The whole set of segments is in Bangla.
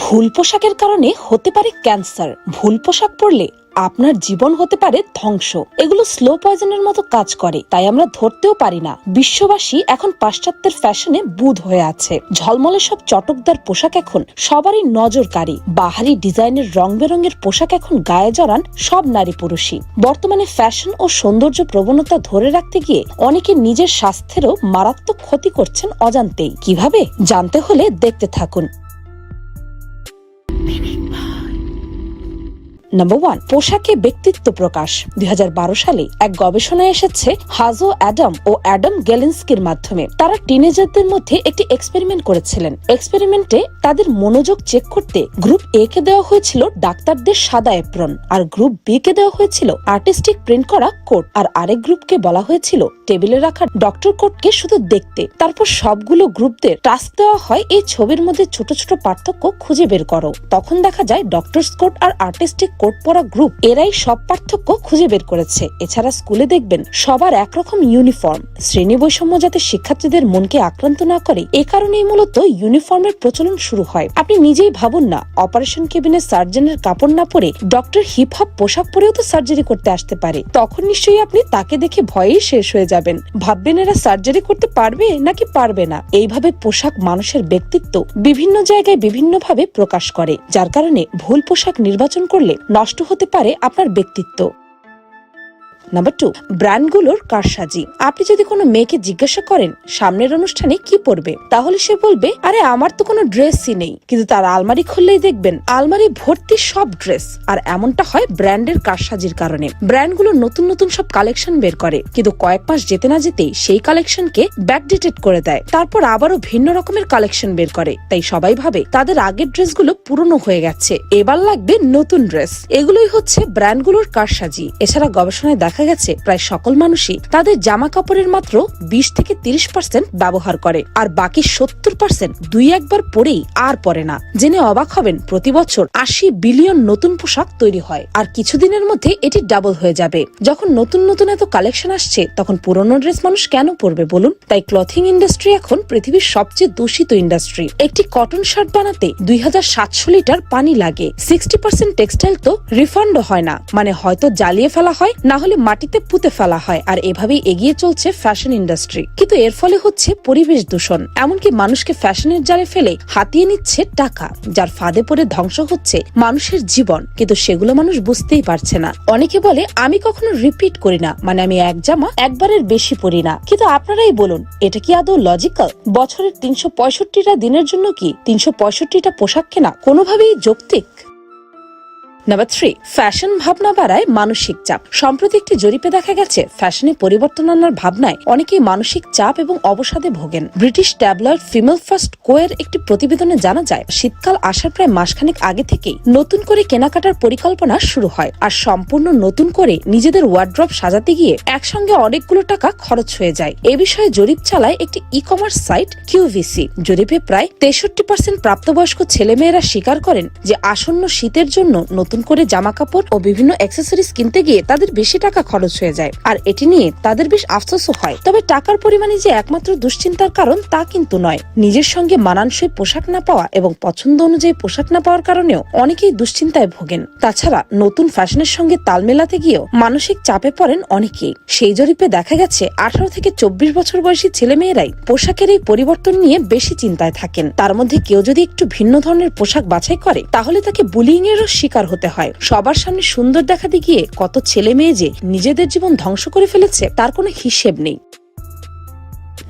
ভুল পোশাকের কারণে হতে পারে ক্যান্সার। ভুল পোশাক পরলে আপনার জীবন হতে পারে ধ্বংস। এগুলো স্লো পয়জনের মতো কাজ করে, তাই আমরা ধরতেও পারি না। বিশ্ববাসী এখন পাশ্চাত্যের ফ্যাশনে বুধ হয়ে আছে। ঝলমলে সব চটকদার পোশাক এখন সবারই নজরকারী। বাহারি ডিজাইনের রং বেরঙের পোশাক এখন গায়ে জড়ান সব নারী পুরুষই। বর্তমানে ফ্যাশন ও সৌন্দর্য প্রবণতা ধরে রাখতে গিয়ে অনেকে নিজের স্বাস্থ্যেরও মারাত্মক ক্ষতি করছেন অজান্তেই। কীভাবে? জানতে হলে দেখতে থাকুন। Vivi. নাম্বার ওয়ান পোশাকে ব্যক্তিত্ব প্রকাশ। দুই হাজার বারো সালে এক গবেষণায় এসেছে হাজো অ্যাডাম ও অ্যাডাম গেলেন্সকির মাধ্যমে। তারা টিনেজারদের মধ্যে একটি এক্সপেরিমেন্ট করেছিলেন। এক্সপেরিমেন্টে তাদের মনোযোগ চেক করতে গ্রুপ এ কে দেওয়া হয়েছিল ডাক্তারদের সাদা এপ্রন আর গ্রুপ বি কে দেওয়া হয়েছিল আর্টিস্টিক প্রিন্ট করা কোট আর আরেক গ্রুপকে বলা হয়েছিল টেবিলে রাখা ডক্টর কোটকে শুধু দেখতে। তারপর সবগুলো গ্রুপদের টাস্ক দেওয়া হয়, এই ছবির মধ্যে ছোট ছোট পার্থক্য খুঁজে বের করো। তখন দেখা যায় ডক্টরস কোট আর আর্টিস্টিক কোট পরা গ্রুপ এরাই সব পার্থক্য খুঁজে বের করেছে। এছাড়া স্কুলে দেখবেন সবার একরকম ইউনিফর্ম। শ্রেণি বৈষম্য যাতে শিক্ষার্থীদের মনকে আক্রান্ত না করে, এ কারণেই মূলত ইউনিফর্মের প্রচলন শুরু হয়। আপনি নিজেই ভাবুন না, অপারেশন কেবিনে সার্জনের কাপড় না পরে ডক্টর হিপ হপ পোশাক পরেও তো সার্জারি করতে আসতে পারে। তখন নিশ্চয়ই আপনি তাকে দেখে ভয়েই শেষ হয়ে যাবেন। ভাববেন এরা সার্জারি করতে পারবে নাকি পারবে না? এইভাবে পোশাক মানুষের ব্যক্তিত্ব বিভিন্ন জায়গায় বিভিন্নভাবে প্রকাশ করে। যার কারণে ভুল পোশাক নির্বাচন করলে নষ্ট হতে পারে আপনার ব্যক্তিত্ব। নাম্বার টু ব্র্যান্ডগুলোর কারসাজি। আপনি যদি কোনো মেয়েকে জিজ্ঞাসা করেন, সামনের অনুষ্ঠানে কি পরবে, তাহলে সে বলবে, আরে, আমার তো কোনো ড্রেসই নেই। কিন্তু তার আলমারি খুললেই দেখবেন, আলমারি ভর্তি সব ড্রেস। আর এমনটা হয় ব্র্যান্ডের কারসাজির কারণে। ব্র্যান্ডগুলো নতুন নতুন সব কালেকশন বের করে, কিন্তু কয়েক মাস যেতে না যেতেই সেই কালেকশনকে ব্যাকডেটেড করে দেয়। তারপর আবারও ভিন্ন রকমের কালেকশন বের করে। তাই সবাই ভাবে, তাদের আগের ড্রেসগুলো পুরনো হয়ে গেছে। এবার লাগবে নতুন ড্রেস। এগুলোই হচ্ছে ব্র্যান্ডগুলোর কারসাজি। এছাড়া গবেষণায় দেখা গেছে, প্রায় সকল মানুষই তাদের জামা কাপড়ের মাত্র বিশ থেকে তিরিশ পার্সেন্ট ব্যবহার করে আর বাকি সত্তর পার্সেন্ট দুই একবার পরেই আর পরে না। জেনে অবাক হবেন, প্রতি বছর আশি বিলিয়ন নতুন পোশাক তৈরি হয় আর কিছুদিনের মধ্যে এটি ডাবল হয়ে যাবে। যখন নতুন নতুন এত কালেকশন আসছে, তখন পুরনো ড্রেস মানুষ কেন পরবে বলুন? তাই ক্লথিং ইন্ডাস্ট্রি এখন পৃথিবীর সবচেয়ে দূষিত ইন্ডাস্ট্রি। একটি কটন শার্ট বানাতে দুই হাজার সাতশো লিটার পানি লাগে। সিক্সটি পার্সেন্ট টেক্সটাইল তো রিফান্ড হয় না। মানে হয়তো জ্বালিয়ে ফেলা হয়, না হলে মাটিতে পুঁতে ফেলা হয় আর এভাবেই এগিয়ে চলছে ফ্যাশন ইন্ডাস্ট্রি কিন্তু এর ফলে হচ্ছে পরিবেশ দূষণ। এমনকি মানুষকে ফ্যাশনের জালে ফেলে হাতিয়ে নিচ্ছে টাকা, যার ফাঁদে পড়ে ধ্বংস হচ্ছে মানুষের জীবন। কিন্তু সেগুলো মানুষ বুঝতেই পারছে না। অনেকে বলে, আমি কখনো রিপিট করি না। মানে আমি এক জামা একবারের বেশি পরি না। কিন্তু আপনারাই বলুন, এটা কি আদৌ লজিক্যাল বছরের তিনশো পঁয়ষট্টিটা দিনের জন্য কি তিনশো পঁয়ষট্টিটা পোশাক কেনা কোনোভাবেই যৌক্তিক? নাম্বার থ্রি ফ্যাশন ভাবনা বাড়ায় মানসিক চাপ। সম্প্রতি একটি জরিপে দেখা গেছে ফ্যাশনে পরিবর্তন আনার ভাবনায় অনেকেই মানসিক চাপ এবং অবসাদে ভোগেন। ব্রিটিশ ট্যাবলয়েড ফিমেল ফার্স্ট কোয়ের একটি প্রতিবেদনে জানা যায়, শীতকাল আসার প্রায় মাসখানেক আগে থেকেই নতুন করে কেনাকাটার পরিকল্পনা শুরু হয়। আর সম্পূর্ণ নতুন করে নিজেদের ওয়ার্ড্রপ সাজাতে গিয়ে একসঙ্গে অনেকগুলো টাকা খরচ হয়ে যায়। এ বিষয়ে জরিপ চালায় একটি ই কমার্স সাইট কিউভিসি জরিপে প্রায় তেষট্টি পার্সেন্ট প্রাপ্তবয়স্ক ছেলেমেয়েরা স্বীকার করেন যে আসন্ন শীতের জন্য নতুন করে জামা কাপড় ও বিভিন্ন অ্যাক্সেসরিজ কিনতে গিয়ে তাদের বেশি টাকা খরচ হয়ে যায়। আর এটি নিয়ে তাদের বেশ আফসোসও হয়। তবে টাকার পরিমাণে যে একমাত্র দুশ্চিন্তার কারণ তা কিন্তু নয়। নিজের সঙ্গে মানানসই পোশাক না পাওয়া এবং পছন্দ অনুযায়ী পোশাক না পাওয়ার কারণেও অনেকেই দুশ্চিন্তায় ভোগেন। তাছাড়া নতুন ফ্যাশনের সঙ্গে তাল মেলাতে গিয়েও মানসিক চাপে পড়েন অনেকেই। সেই জরিপে দেখা গেছে, আঠারো থেকে চব্বিশ বছর বয়সী ছেলেমেয়েরাই পোশাকের এই পরিবর্তন নিয়ে বেশি চিন্তায় থাকেন। তার মধ্যে কেউ যদি একটু ভিন্ন ধরনের পোশাক বাছাই করে, তাহলে তাকে বুলিং এরও শিকার হতে হয়। সবার সামনে সুন্দর দেখাতে গিয়ে কত ছেলে মেয়ে যে নিজেদের জীবন ধ্বংস করে ফেলেছে, তার কোনো হিসেব নেই।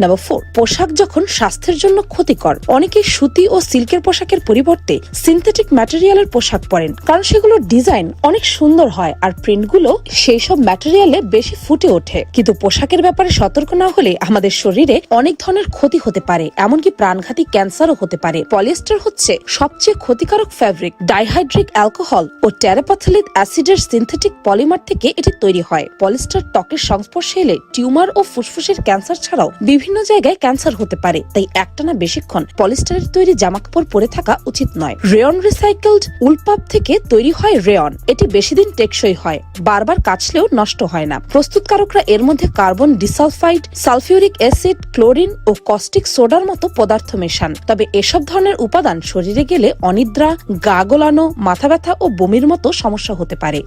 নাম্বার ফোর পোশাক যখন স্বাস্থ্যের জন্য ক্ষতিকর, অনেকে সুতি ও সিল্কের পোশাকের পরিবর্তে সিনথেটিক ম্যাটেরিয়ালের পোশাক পরেন, কারণ সেগুলোর ডিজাইন অনেক সুন্দর হয় আর প্রিন্টগুলো সেই সব ম্যাটেরিয়ালে বেশি ফুটে ওঠে। কিন্তু পোশাকের ব্যাপারে সতর্ক না হলে আমাদের শরীরে অনেক ধরনের ক্ষতি হতে পারে, এমনকি প্রাণঘাতী ক্যান্সারও হতে পারে। পলিয়েস্টার হচ্ছে সবচেয়ে ক্ষতিকারক ফ্যাব্রিক ডাইহাইড্রিক অ্যালকোহল ও ট্যারাপাথলিক অ্যাসিডের সিনথেটিক পলিমার থেকে এটি তৈরি হয়। পলিস্টার ত্বকের সংস্পর্শে এলে টিউমার ও ফুসফুসের ক্যান্সার ছাড়াও বিভিন্ন বিভিন্ন জায়গায় ক্যান্সার হতে পারে, তাই একটানা বেশিক্ষণ পলিস্টারের তৈরি জামাকাপড় পরে থাকা উচিত নয়। রেয়ন রিসাইকেলড উলপাপ থেকে তৈরি হয় রেয়ন। এটি বেশি দিন টেকসই হয়, বারবার কাচলেও নষ্ট হয় না। প্রস্তুতকারকরা এর মধ্যে carbon disulphide, sulphuric acid, chlorine ও কস্টিক সোডার মতো পদার্থ মেশান। তবে এসব ধরনের উপাদান শরীরে গেলে অনিদ্রা, গা গোলানো, মাথা ব্যথা ও বমির মতো সমস্যা হতে পারে।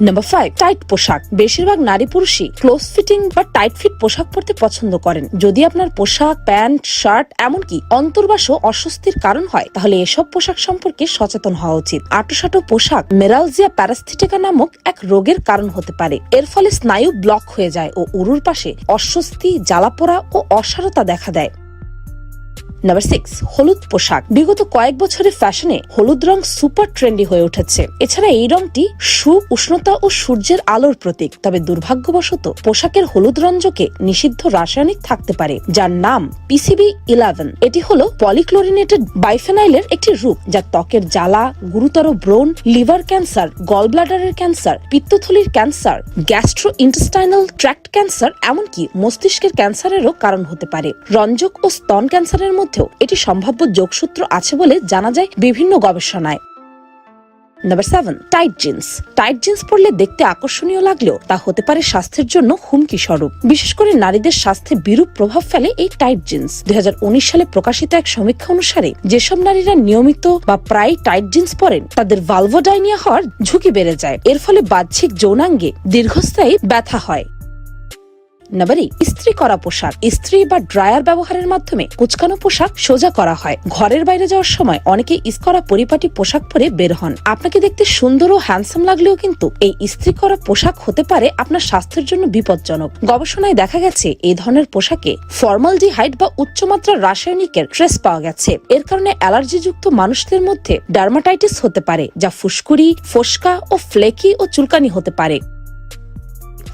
নাম্বার ফাইভ টাইট পোশাক। বেশিরভাগ নারী পুরুষই ক্লোজ ফিটিং বা টাইট ফিট পোশাক পরতে পছন্দ করেন। যদি আপনার পোশাক, প্যান্ট, শার্ট এমনকি অন্তর্বাসও অস্বস্তির কারণ হয়, তাহলে এসব পোশাক সম্পর্কে সচেতন হওয়া উচিত। আটোসাটো পোশাক মেরালজিয়া প্যারাস্থিটিকা নামক এক রোগের কারণ হতে পারে। এর ফলে স্নায়ু ব্লক হয়ে যায় ও উরুর পাশে অস্বস্তি, জ্বালাপোড়া ও অসারতা দেখা দেয়। নাম্বার সিক্স হলুদ পোশাক। বিগত কয়েক বছরের ফ্যাশনে হলুদ রং সুপার ট্রেন্ডি হয়ে উঠেছে। এছাড়া এই রংটি সুখ উষ্ণতা ও সূর্যের আলোর প্রতীক। তবে দুর্ভাগ্যবশত পোশাকের হলুদ রঞ্জকে নিষিদ্ধ রাসায়নিক থাকতে পারে, যার নাম পিসিবি ইলেভেন এটি হলো পলিক্লোরিনেটেড বাইফেনাইলের একটি রূপ, যা ত্বকের জ্বালা, গুরুতর ব্রণ, লিভার ক্যান্সার গল ব্লাডারের cancer, পিত্তথলির cancer gastro intestinal tract cancer, এমনকি মস্তিষ্কের ক্যান্সারেরও কারণ হতে পারে। রঞ্জক ও স্তন ক্যান্সারের মধ্যেও এটি সম্ভাব্য যোগসূত্র আছে বলে জানা যায় বিভিন্ন গবেষণায়। Number seven tight jeans tight jeans পরলে দেখতে আকর্ষণীয় লাগলেও তা হতে পারে স্বাস্থ্যের জন্য হুমকি স্বরূপ। বিশেষ করে নারীদের স্বাস্থ্যে বিরূপ প্রভাব ফেলে এই টাইট জিন্স দুই হাজার উনিশ সালে প্রকাশিত এক সমীক্ষা অনুসারে যেসব নারীরা নিয়মিত বা প্রায় টাইট জিন্স পরেন, তাদের ভালভোডাইনিয়া হওয়ার ঝুঁকি বেড়ে যায়। এর ফলে বাহ্যিক যৌনাঙ্গে দীর্ঘস্থায়ী ব্যথা হয়। নাম্বার ইস্ত্রি করা পোশাক, ইস্ত্রি বা ড্রায়ার ব্যবহারের মাধ্যমে কুচকানো পোশাক সোজা করা হয়। ঘরের বাইরে যাওয়ার সময় অনেকে ইস্ত্রি করা পরিপাটি পোশাক পরে বের হন। আপনাকে দেখতে সুন্দর ও হ্যান্ডসাম লাগলেও কিন্তু এই ইস্ত্রি করা পোশাক হতে পারে আপনার স্বাস্থ্যের জন্য বিপজ্জনক। গবেষণায় দেখা গেছে এই ধরনের পোশাকে ফর্মালডিহাইড বা উচ্চমাত্রার রাসায়নিকের ট্রেস পাওয়া গেছে। এর কারণে অ্যালার্জিযুক্ত মানুষদের মধ্যে ডার্মাটাইটিস হতে পারে, যা ফুসকুড়ি, ফোসকা ও ফ্লেকি ও চুলকানি হতে পারে।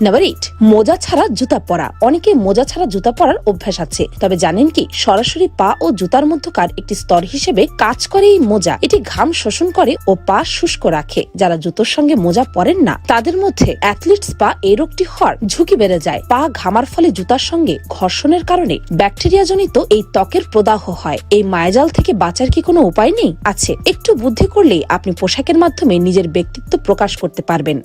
নাম্বার এইট মোজা ছাড়া জুতা পরা। অনেকে মোজা ছাড়া জুতা পরার অভ্যাস আছে। তবে জানেন কি, সরাসরি পা ও জুতার মধ্যকার একটি স্তর হিসেবে কাজ করে এই মোজা। এটি ঘাম শোষণ করে ও পা শুষ্ক রাখে। যারা জুতোর সঙ্গে মোজা পরেন না, তাদের মধ্যে অ্যাথলিটস পা এই রোগটি হওয়ার ঝুঁকি বেড়ে যায়। পা ঘামার ফলে জুতার সঙ্গে ঘর্ষণের কারণে ব্যাকটেরিয়া জনিত এই ত্বকের প্রদাহ হয়। এই মায়াজাল থেকে বাঁচার কি কোনো উপায় নেই? আছে। একটু বুদ্ধি করলেই আপনি পোশাকের মাধ্যমে নিজের ব্যক্তিত্ব প্রকাশ করতে পারবেন।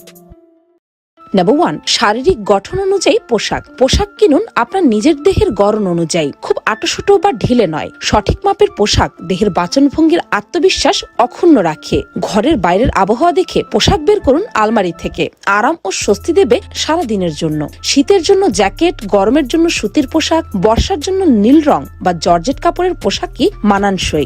নাম্বার ওয়ান শারীরিক গঠন অনুযায়ী পোশাক। পোশাক কিনুন আপনার নিজের দেহের গড়ন অনুযায়ী। খুব আটোশুটো বা ঢিলে নয়। সঠিক মাপের পোশাক দেহের বাচনভঙ্গির আত্মবিশ্বাস অক্ষুণ্ণ রাখে। ঘরের বাইরের আবহাওয়া দেখে পোশাক বের করুন আলমারি থেকে। আরাম ও স্বস্তি দেবে সারা দিনের জন্য। শীতের জন্য জ্যাকেট, গরমের জন্য সুতির পোশাক, বর্ষার জন্য নীল রং বা জর্জেট কাপড়ের পোশাকই মানানসই।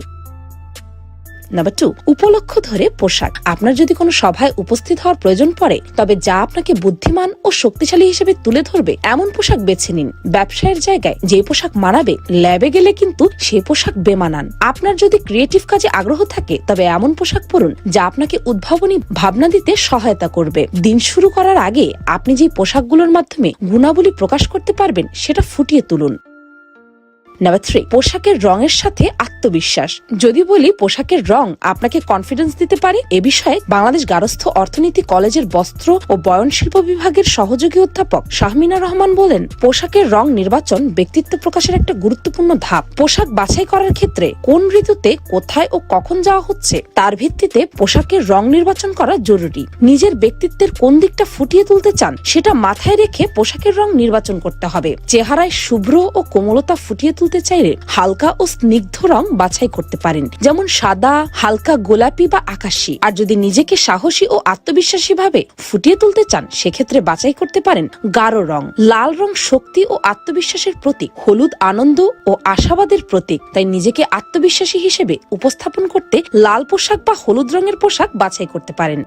নাম্বার টু উপলক্ষ ধরে পোশাক। আপনার যদি কোনো সভায় উপস্থিত হওয়ার প্রয়োজন পড়ে, তবে যা আপনাকে বুদ্ধিমান ও শক্তিশালী হিসেবে তুলে ধরবে, এমন পোশাক বেছে নিন। ব্যবসায়ের জায়গায় যে পোশাক মানাবে, ল্যাবে গেলে কিন্তু সে পোশাক বেমানান। আপনার যদি ক্রিয়েটিভ কাজে আগ্রহ থাকে, তবে এমন পোশাক পরুন, যা আপনাকে উদ্ভাবনী ভাবনা দিতে সহায়তা করবে। দিন শুরু করার আগে আপনি যে পোশাকগুলোর মাধ্যমে গুণাবলী প্রকাশ করতে পারবেন, সেটা ফুটিয়ে তুলুন। নাম্বার থ্রি পোশাকের রঙের সাথে আত্মবিশ্বাস। যদি বলি পোশাকের রং আপনাকে কনফিডেন্স দিতে পারে, এ বিষয়ে বাংলাদেশ গারস্থ অর্থনীতি কলেজের বস্ত্র ও বয়ন শিল্প বিভাগের সহযোগী অধ্যাপক শাহমিনা রহমান বলেন, পোশাকের রং নির্বাচন ব্যক্তিত্ব প্রকাশের একটা গুরুত্বপূর্ণ ধাপ। পোশাক বাছাই করার ক্ষেত্রে কোন ঋতুতে, কোথায় ও কখন যাওয়া হচ্ছে, তার ভিত্তিতে পোশাকের রং নির্বাচন করা জরুরি। নিজের ব্যক্তিত্বের কোন দিকটা ফুটিয়ে তুলতে চান, সেটা মাথায় রেখে পোশাকের রং নির্বাচন করতে হবে। চেহারায় শুভ্র ও কোমলতা ফুটিয়ে তুলতে চাইলে হালকা ও স্নিগ্ধ রং বাছাই করতে পারেন। যেমন সাদা, হালকা গোলাপি বা আকাশী। আর যদি নিজেকে সাহসী ও আত্মবিশ্বাসী ভাবে ফুটিয়ে তুলতে চান, সেক্ষেত্রে বাছাই করতে পারেন গাঢ় রং। লাল রং শক্তি ও আত্মবিশ্বাসের প্রতীক, হলুদ আনন্দ ও আশাবাদের প্রতীক। তাই নিজেকে আত্মবিশ্বাসী হিসেবে উপস্থাপন করতে লাল পোশাক বা হলুদ রঙের পোশাক বাছাই করতে পারেন।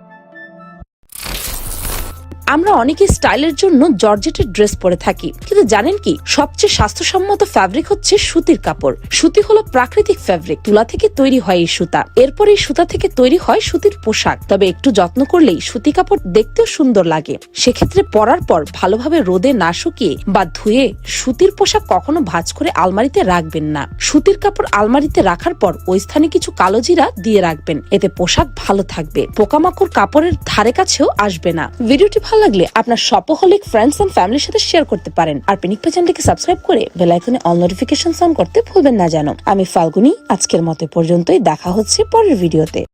আমরা অনেকে স্টাইলের জন্য জর্জেটের ড্রেস পরে থাকি। কিন্তু জানেন কি? সবচেয়ে স্বাস্থ্যসম্মত ফ্যাব্রিক হচ্ছে সুতির কাপড়। সুতি হলো প্রাকৃতিক ফ্যাব্রিক তুলা থেকে তৈরি হয় এই সুতা। এরপর এই সুতা থেকে তৈরি হয় সুতির পোশাক। তবে একটু যত্ন করলেই সুতি কাপড় দেখতেও সুন্দর লাগে। সেক্ষেত্রে পরার পর ভালোভাবে রোদে না শুকিয়ে বা ধুয়ে সুতির পোশাক কখনো ভাঁজ করে আলমারিতে রাখবেন না। সুতির কাপড় আলমারিতে রাখার পর ওই স্থানে কিছু কালো জিরা দিয়ে রাখবেন। এতে পোশাক ভালো থাকবে। পোকামাকড় কাপড়ের ধারে কাছেও আসবে না। ভিডিওটি ভালো লাগলে আপনার সপহলিক ফ্রেন্ডস এন্ড ফ্যামিলির সাথে শেয়ার করতে পারেন। আর পিনিক পেজেন্টকে সাবস্ক্রাইব করে বেল আইকনে অল নোটিফিকেশন অন করতে ভুলবেন না জানো। আমি ফাল্গুনি, আজকের মতো পর্যন্তই। দেখা হচ্ছে পরের ভিডিওতে